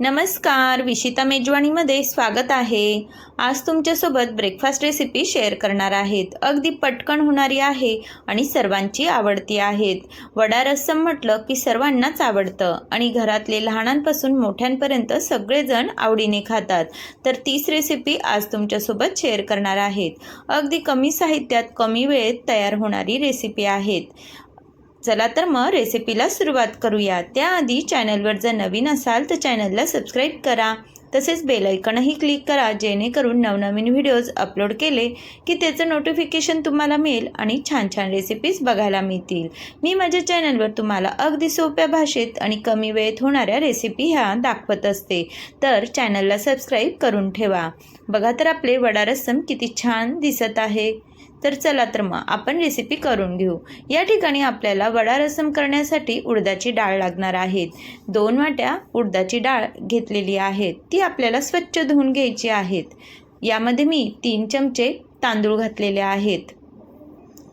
नमस्कार विशिता मेजवानीमध्ये स्वागत आहे. आज तुमच्यासोबत ब्रेकफास्ट रेसिपी शेअर करणार आहेत. अगदी पटकन होणारी आहे आणि सर्वांची आवडती आहेत. वडा रस्सम म्हटलं की सर्वांनाच आवडतं आणि घरातले लहानांपासून मोठ्यांपर्यंत सगळेजण आवडीने खातात. तर तीच रेसिपी आज तुमच्यासोबत शेअर करणार आहेत. अगदी कमी साहित्यात कमी वेळेत तयार होणारी रेसिपी आहेत. चला तर मग रेसिपीला सुरुवात करूया. त्याआधी चॅनलवर जर नवीन असाल तर चॅनलला सबस्क्राईब करा. तसेच बेलायकनही क्लिक करा जेणेकरून नवनवीन व्हिडिओज अपलोड केले की त्याचं नोटिफिकेशन तुम्हाला मिळेल आणि छान छान रेसिपीज बघायला मिळतील. मी माझ्या चॅनलवर तुम्हाला अगदी सोप्या भाषेत आणि कमी वेळेत होणाऱ्या रेसिपी ह्या दाखवत असते. तर चॅनलला सबस्क्राईब करून ठेवा. बघा तर आपले वडा रस्सम किती छान दिसत आहे. तर चला तर मग आपण रेसिपी करून घेऊ. या ठिकाणी आपल्याला वडा रसम करण्यासाठी उडदाची डाळ लागणार आहेत दोन वाट्या उडदाची डाळ घेतलेली आहे. ती आपल्याला स्वच्छ धुवून घ्यायची आहेत. यामध्ये मी तीन चमचे तांदूळ घातलेले आहेत.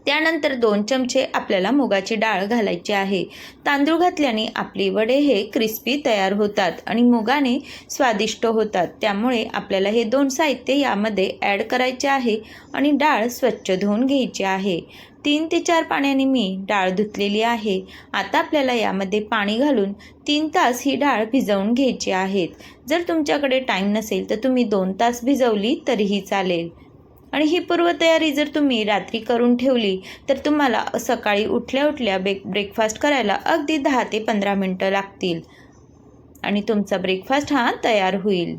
त्यानंतर दोन चमचे आपल्याला मुगाची डाळ घालायची आहे. तांदूळ घातल्याने आपली वडे हे क्रिस्पी तयार होतात आणि मुगाने स्वादिष्ट होतात. त्यामुळे आपल्याला हे दोन साहित्य यामध्ये ॲड करायचे आहे आणि डाळ स्वच्छ धुवून घ्यायची आहे. तीन ते चार पाण्याने मी डाळ धुतलेली आहे. आता आपल्याला यामध्ये पाणी घालून तीन तास ही डाळ भिजवून घ्यायची आहेत. जर तुमच्याकडे टाईम नसेल तर तुम्ही दोन तास भिजवली तरीही चालेल. आणि ही पूर्वतयारी जर तुम्ही रात्री करून ठेवली तर तुम्हाला सकाळी उठल्या उठल्या ब्रेक ब्रेकफास्ट करायला अगदी दहा ते पंधरा मिनटं लागतील. आणि तुमचा ब्रेकफास्ट हा तयार होईल.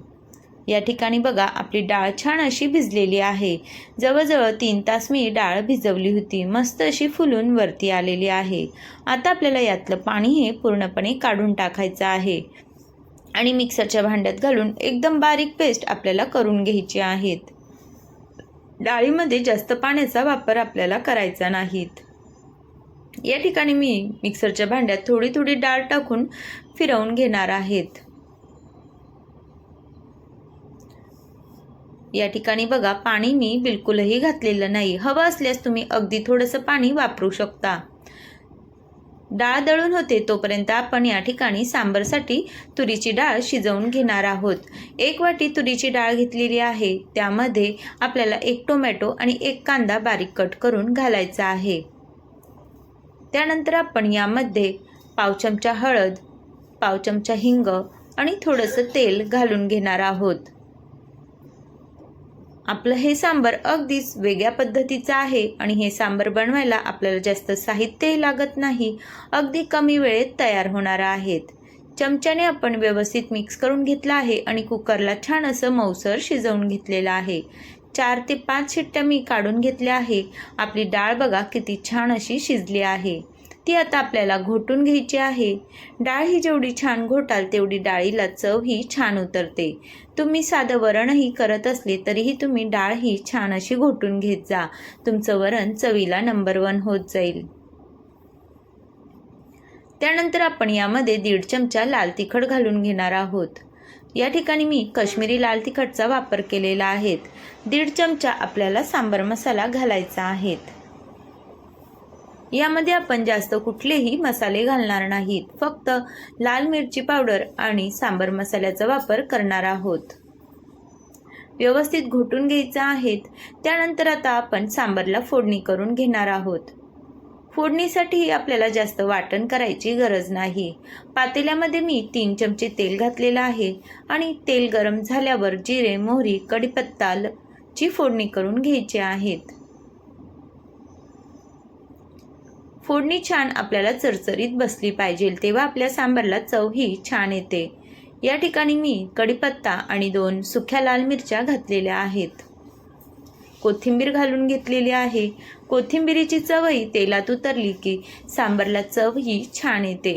या ठिकाणी बघा आपली डाळ छान अशी भिजलेली आहे. जवळजवळ तीन तास मी डाळ भिजवली होती. मस्त अशी फुलून वरती आलेली आहे. आता आपल्याला यातलं पाणी हे पूर्णपणे काढून टाकायचं आहे. आणि मिक्सरच्या भांड्यात घालून एकदम बारीक पेस्ट आपल्याला करून घ्यायची आहेत. डाळीमध्ये जास्त पाण्याचा वापर आपल्याला करायचा नाहीत. या ठिकाणी मी मिक्सरच्या भांड्यात थोडी थोडी डाळ टाकून फिरवून घेणार आहेत. या ठिकाणी बघा पाणी मी बिलकुलही घातलेलं नाही. हवं असल्यास तुम्ही अगदी थोडंसं पाणी वापरू शकता. डाळ दळून होते तोपर्यंत आपण या ठिकाणी सांबरसाठी तुरीची डाळ शिजवून घेणार आहोत. एक वाटी तुरीची डाळ घेतलेली आहे. त्यामध्ये आपल्याला एक टोमॅटो आणि एक कांदा बारीक कट करून घालायचा आहे. त्यानंतर आपण यामध्ये पाव चमचा हळद पाव चमचा हिंग आणि थोडंसं तेल घालून घेणार आहोत. आपलं हे सांबर अगदीच वेगळ्या पद्धतीचं आहे आणि हे सांबर बनवायला आपल्याला जास्त साहित्यही लागत नाही अगदी कमी वेळेत तयार होणार आहेत. चमच्याने आपण व्यवस्थित मिक्स करून घेतलं आहे आणि कुकरला छान असं मऊसर शिजवून घेतलेलं आहे. चार ते पाच शिट्ट्या मी काढून घेतल्या आहे. आपली डाळ बघा किती छान अशी शिजली आहे. ती आता आपल्याला घोटून घ्यायची आहे. डाळ ही जेवढी छान घोटाल तेवढी डाळीला चव ही छान उतरते. तुम्ही साधं वरणही करत असले तरीही तुम्ही डाळ ही छान अशी घोटून घेत जा. तुमचं वरण चवीला नंबर वन होत जाईल. त्यानंतर आपण यामध्ये दीड चमचा लाल तिखट घालून घेणार आहोत. या ठिकाणी मी कश्मीरी लाल तिखटचा वापर केलेला आहे. दीड चमचा आपल्याला सांबर मसाला घालायचा आहेत यामध्ये आपण जास्त कुठलेही मसाले घालणार नाहीत. फक्त लाल मिरची पावडर आणि सांबर मसाल्याचा वापर करणार आहोत. व्यवस्थित घोटून घ्यायचं आहेत. त्यानंतर आता आपण सांबरला फोडणी करून घेणार आहोत. फोडणीसाठी आपल्याला जास्त वाटण करायची गरज नाही. पातेल्यामध्ये मी तीन चमचे तेल घातलेलं आहे आणि तेल गरम झाल्यावर जिरे मोहरी कढीपत्ता ची फोडणी करून घ्यायची आहेत. फोडणी छान आपल्याला चरचरीत बसली पाहिजे तेव्हा आपल्या सांबारला चव ही छान येते. या ठिकाणी मी कढीपत्ता आणि दोन सुख्या लाल मिरच्या घातलेल्या आहेत. कोथिंबीर घालून घेतलेली आहे. कोथिंबीरीची चवही तेलात उतरली की सांबरला चव ही छान येते.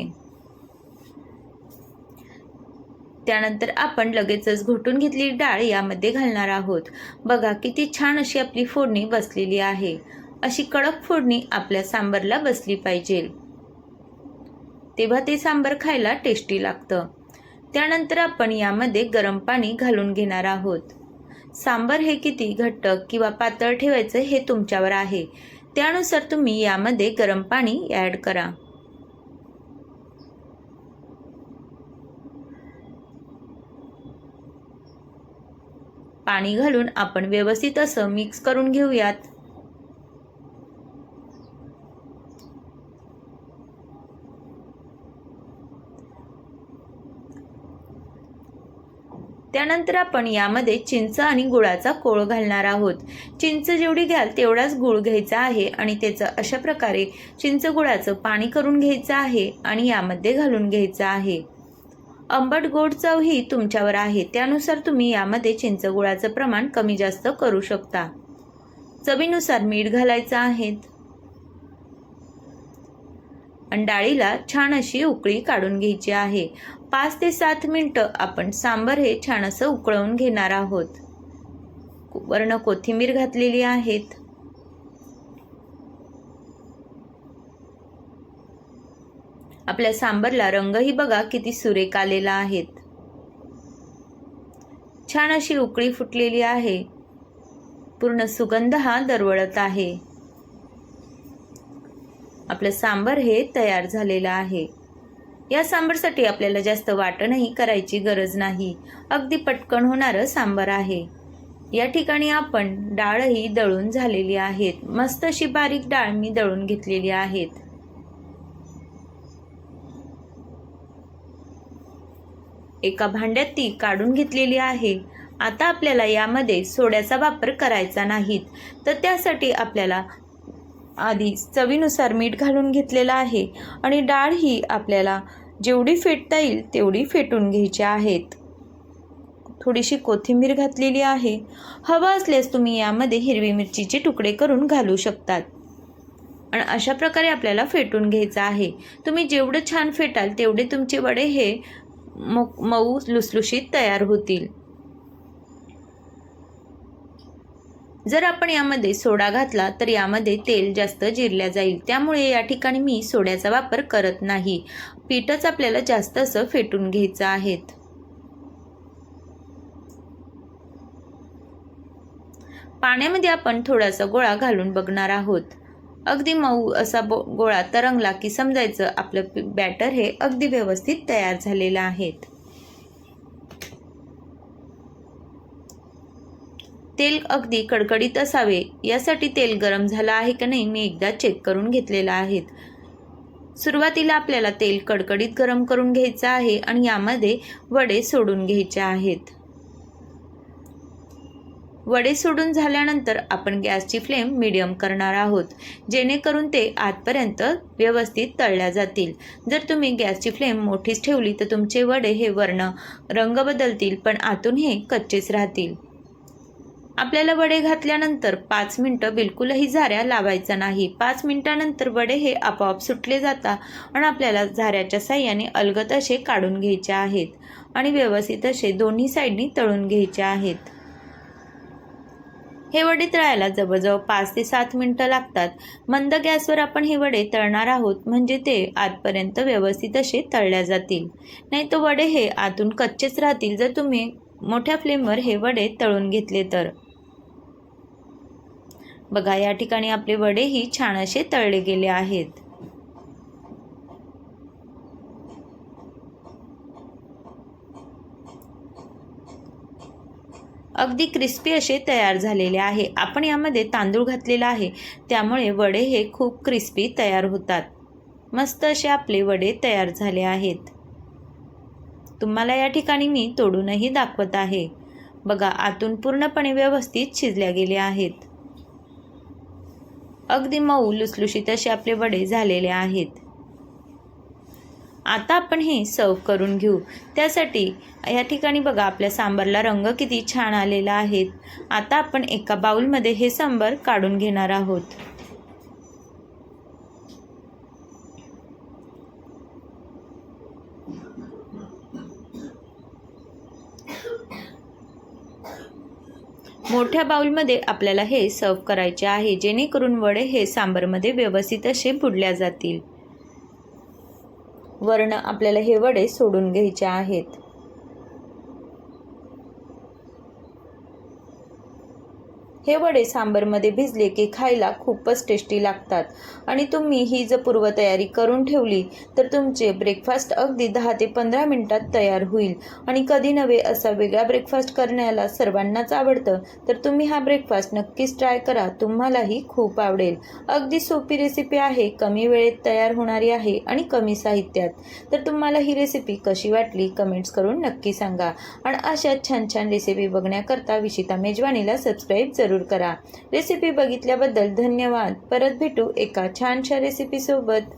त्यानंतर आपण लगेचच घोटून घेतलेली डाळ यामध्ये घालणार आहोत. बघा किती छान अशी आपली फोडणी बसलेली आहे. अशी कडक फोडणी आपल्या सांबरला बसली पाहिजे. तेव्हा ते सांबर खायला टेस्टी लागतं. त्यानंतर आपण यामध्ये गरम पाणी घालून घेणार आहोत. सांबर हे किती घट्ट किंवा पातळ ठेवायचं हे तुमच्यावर आहे. त्यानुसार तुम्ही यामध्ये गरम पाणी ॲड करा. पाणी घालून आपण व्यवस्थित असं मिक्स करून घेऊयात. त्यानंतर आपण यामध्ये चिंच आणि गुळाचा कोळ घालणार आहोत. चिंच जेवढी घ्याल तेवढाच गुळ घ्यायचा आहे आणि त्याचं अशा प्रकारे चिंच गुळाचं पाणी करून घ्यायचं आहे आणि यामध्ये घालून घ्यायचं आहे. आंबट गोड चव ही तुमच्यावर आहे. त्यानुसार तुम्ही यामध्ये चिंच गुळाचं प्रमाण कमी जास्त करू शकता. चवीनुसार मीठ घालायचं आहे. आणि डाळीला छान अशी उकळी काढून घ्यायची आहे. पाच ते सात मिनटं आपण सांबर हे छान असं उकळवून घेणार आहोत. वर्ण कोथिंबीर घातलेली आहेत. आपल्या सांबरला रंगही बघा किती सुरेख आलेला आहेत छान अशी उकळी फुटलेली आहे. पूर्ण सुगंध हा दरवळत आहे. आपलं सांबर हे तयार झालेलं आहे. या सांबरसाठी आपल्याला जास्त वाटणही करायची गरज नाही. अगदी पटकन होणारं सांबर आहे. या ठिकाणी आपण डाळही दळून झालेली आहेत. मस्त अशी बारीक डाळ मी दळून घेतलेली आहेत. एका भांड्यात ती काढून घेतलेली आहे. आता आपल्याला यामध्ये सोड्याचा वापर करायचा नाहीत. तर त्यासाठी आपल्याला आधी चवीनुसार मीठ घालून घेतलेलं आहे आणि डाळ ही आपल्याला जेवढी फेटता येईल तेवढी फेटून घ्यायची आहेत. थोडीशी कोथिंबीर घातलेली आहे. हवं असल्यास तुम्ही यामध्ये हिरवी मिरचीचे तुकडे करून घालू शकतात. आणि अशा प्रकारे आपल्याला फेटून घ्यायचं आहे. तुम्ही जेवढं छान फेटाल तेवढे तुमचे वडे हे मऊ लुसलुशीत तयार होतील. जर आपण यामध्ये सोडा घातला तर यामध्ये तेल जास्त जिरल्या जाईल. त्यामुळे या ठिकाणी मी सोड्याचा वापर करत नाही. पीठच आपल्याला जास्त असं फेटून घ्यायचं आहेत. पाण्यामध्ये आपण थोडासा गोळा घालून बघणार आहोत. अगदी मऊ असा बो गोळा तरंगला की समजायचं आपलं बॅटर हे अगदी व्यवस्थित तयार झालेलं आहेत. तेल अगदी कडकडीत असावे. यासाठी तेल गरम झालं आहे का नाही मी एकदा चेक करून घेतलेलं आहे सुरुवातीला आपल्याला तेल कडकडीत गरम करून घ्यायचं आहे आणि यामध्ये वडे सोडून घ्यायचे आहेत. वडे सोडून झाल्यानंतर आपण गॅसची फ्लेम मिडियम करणार आहोत जेणेकरून ते आतपर्यंत व्यवस्थित तळल्या जातील. जर तुम्ही गॅसची फ्लेम मोठीच ठेवली तर तुमचे वडे हे वर्ण रंग बदलतील पण आतून हे कच्चेच राहतील. आपल्याला वडे घातल्यानंतर पाच मिनटं बिलकुलही झाऱ्या लावायचा नाही. पाच मिनटानंतर वडे हे आपोआप सुटले जातात आणि आपल्याला झाऱ्याच्या साह्याने अलगत असे काढून घ्यायचे आहेत आणि व्यवस्थित असे दोन्ही साईडनी तळून घ्यायचे आहेत. हे वडे तळायला जवळजवळ पाच ते सात मिनटं लागतात. मंद गॅसवर आपण हे वडे तळणार आहोत म्हणजे ते आतपर्यंत व्यवस्थित असे तळल्या जातील. नाही तर वडे हे आतून कच्चेच राहतील जर तुम्ही मोठ्या फ्लेमवर हे वडे तळून घेतले तर. बघा या ठिकाणी आपले वडेही छान असे तळले गेले आहेत. अगदी क्रिस्पी असे तयार झालेले आहे. आपण यामध्ये तांदूळ घातलेला आहे. त्यामुळे वडे हे खूप क्रिस्पी तयार होतात. मस्त असे आपले वडे तयार झाले आहेत. तुम्हाला या ठिकाणी मी तोडूनही दाखवत आहे. बघा आतून पूर्णपणे व्यवस्थित शिजल्या गेले आहेत. अगदी मऊ लुसलुशीत असे आपले वडे झालेले आहेत. आता आपण हे सर्व करून घेऊ. त्यासाठी या ठिकाणी बघा आपल्या सांबारला रंग किती छान आलेला आहे. आता आपण एका बाऊलमध्ये हे सांबार काढून घेणार आहोत. मोठ्या बाउलमध्ये आपल्याला हे सर्व करायचे आहे जेणेकरून वडे हे सांबरमध्ये व्यवस्थित असे बुडल्या जातील. वर्ण आपल्याला हे वडे सोडून घ्यायचे आहेत. हे वडे सांबरमध्ये भिजले की खायला खूपच टेस्टी लागतात. आणि तुम्ही ही जर पूर्वतयारी करून ठेवली तर तुमचे ब्रेकफास्ट अगदी दहा ते पंधरा मिनटात तयार होईल. आणि कधी नव्हे असा वेगळा ब्रेकफास्ट करण्याला सर्वांनाच आवडतं तर तुम्ही हा ब्रेकफास्ट नक्कीच ट्राय करा. तुम्हालाही खूप आवडेल. अगदी सोपी रेसिपी आहे कमी वेळेत तयार होणारी आहे आणि कमी साहित्यात. तर तुम्हाला ही रेसिपी कशी वाटली कमेंट्स करून नक्की सांगा. आणि अशा छान छान रेसिपी बघण्याकरता विशिता मेजवानीला सबस्क्राईब जरूर करा. रेसिपी बघितल्याबद्दल धन्यवाद. परत भेटू एका छानशा रेसिपीसोबत